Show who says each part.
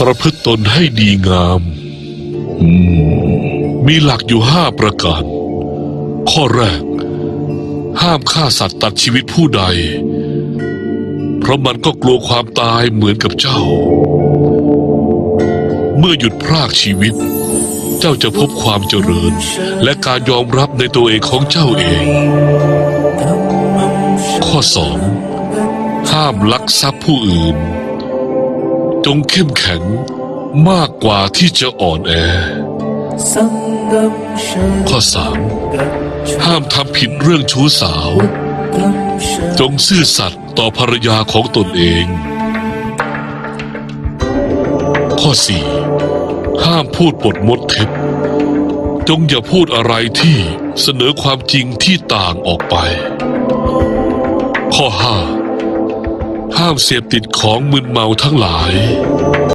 Speaker 1: ประพฤติตนให้ดีงาม มีหลักอยู่ห้าประการ ข้อแรก ห้ามฆ่าสัตว์ตัดชีวิตผู้ใด เพราะมันก็กลัวความตายเหมือนกับเจ้า เมื่อหยุดพรากชีวิต เจ้าจะพบความเจริญ และการยอมรับในตัวเองของเจ้าเอง ข้อสองห้ามลักทรัพย์ผู้อื่น จงเข้มแข็งมากกว่าที่จะอ่อนแอ ข้อสามห้ามทำผิดเรื่องชู้สาว จงซื่อสัตย์ต่อภรรยาของตนเอง ข้อสี่ห้ามพูดปดมดเท็จ จงอย่าพูดอะไรที่เสนอความจริงที่ต่างออกไป ข้อห้า ภาพเสพติดของมึนเมาทั้งหลาย